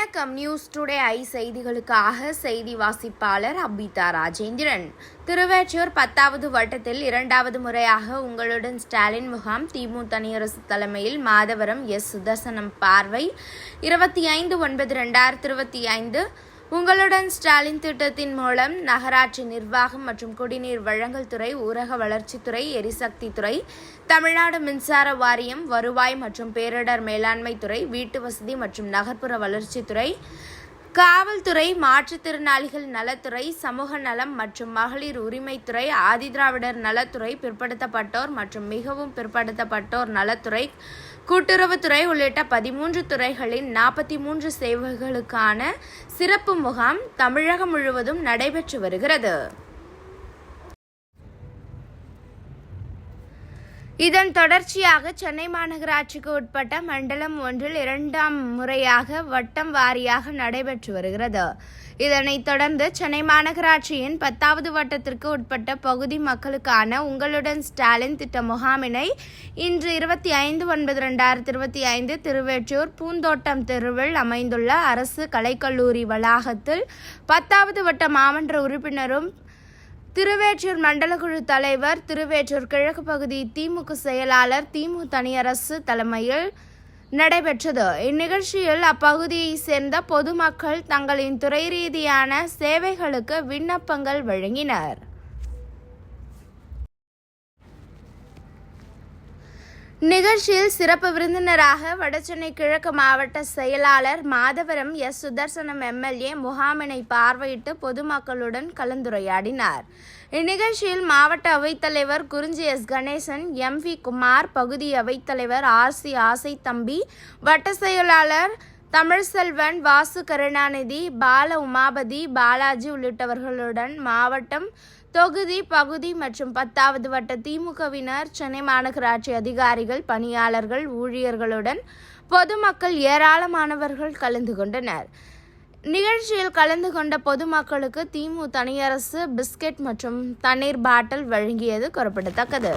வணக்கம். News today I செய்திகளுக்காக செய்தி வாசிப்பாளர் அபிதா ராஜேந்திரன். திருவேற்றூர் பத்தாவது வட்டத்தில் இரண்டாவது முறையாக உங்களுடன் ஸ்டாலின் முகாம் திமு தனியரசு தலைமையில் மாதவரம் எஸ். சுதர்சனம் பார்வை. இருபத்தி ஐந்து ஒன்பது ரெண்டாயிரத்தி இருபத்தி ஐந்து உங்களுடன் ஸ்டாலின் திட்டத்தின் மூலம் நகராட்சி நிர்வாகம் மற்றும் குடிநீர் வழங்கல் துறை ஊரக வளர்ச்சித்துறை எரிசக்தி துறை தமிழ்நாடு மின்சார வாரியம் வருவாய் மற்றும் பேரிடர் மேலாண்மை துறை வீட்டு வசதி மற்றும் நகர்ப்புற வளர்ச்சித்துறை காவல்துறை மாற்றுத்திறனாளிகள் நலத்துறை சமூக நலம் மற்றும் மகளிர் உரிமைத்துறை ஆதிதிராவிடர் நலத்துறை பிற்படுத்தப்பட்டோர் மற்றும் மிகவும் பிற்படுத்தப்பட்டோர் நலத்துறை கூட்டுறவுத்துறை உள்ளிட்ட பதிமூன்று துறைகளின் நாற்பத்தி மூன்று சேவைகளுக்கான சிறப்பு முகாம் தமிழகம் முழுவதும் நடைபெற்று வருகிறது. இதன் தொடர்ச்சியாக சென்னை மாநகராட்சிக்கு உட்பட்ட மண்டலம் ஒன்றில் இரண்டாம் முறையாக வட்டம் வாரியாக நடைபெற்று வருகிறது. இதனைத் தொடர்ந்து சென்னை மாநகராட்சியின் பத்தாவது வட்டத்திற்கு உட்பட்ட பகுதி மக்களுக்கான உங்களுடன் ஸ்டாலின் திட்ட முகாமினை இன்று இருபத்தி ஐந்து ஒன்பது ரெண்டாயிரத்தி இருபத்தி ஐந்து திருவேற்றூர் பூந்தோட்டம் தெருவில் அமைந்துள்ள அரசு கலைக்கல்லூரி வளாகத்தில் பத்தாவது வட்ட மாமன்ற உறுப்பினரும் திருவேற்றூர் மண்டலக்குழு தலைவர் திருவேற்றூர் கிழக்கு பகுதி திமுக செயலாளர் திமு தனியரசு தலைமையில் நடைபெற்றது. இந்நிகழ்ச்சியில் அப்பகுதியைச் சேர்ந்த பொதுமக்கள் தங்களின் துறை ரீதியான சேவைகளுக்கு விண்ணப்பங்கள் வழங்கினர். நிகழ்ச்சியில் சிறப்பு விருந்தினராக வடசென்னை கிழக்கு மாவட்ட செயலாளர் மாதவரம் எஸ். சுதர்சனம் எம்எல்ஏ முகாமினை பார்வையிட்டு பொதுமக்களுடன் கலந்துரையாடினார். இந்நிகழ்ச்சியில் மாவட்ட அவைத்தலைவர் Kurinji S. Ganesan M. V. Kumar பகுதி அவைத்தலைவர் ஆர். சி. ஆசை தம்பி வட்ட செயலாளர் தமிழ்செல்வன் வாசு கருணாநிதி பால உமாபதி பாலாஜி உள்ளிட்டவர்களுடன் மாவட்டம் தொகுதி பகுதி மற்றும் பத்தாவது வட்ட திமுகவினர் சென்னை மாநகராட்சி அதிகாரிகள் பணியாளர்கள் ஊழியர்களுடன் பொதுமக்கள் ஏராளமானவர்கள் கலந்து கொண்டனர். நிகழ்ச்சியில் கலந்து கொண்ட பொதுமக்களுக்கு திமு தனியரசு பிஸ்கெட் மற்றும் தண்ணீர் பாட்டில் வழங்கியது குறிப்பிடத்தக்கது.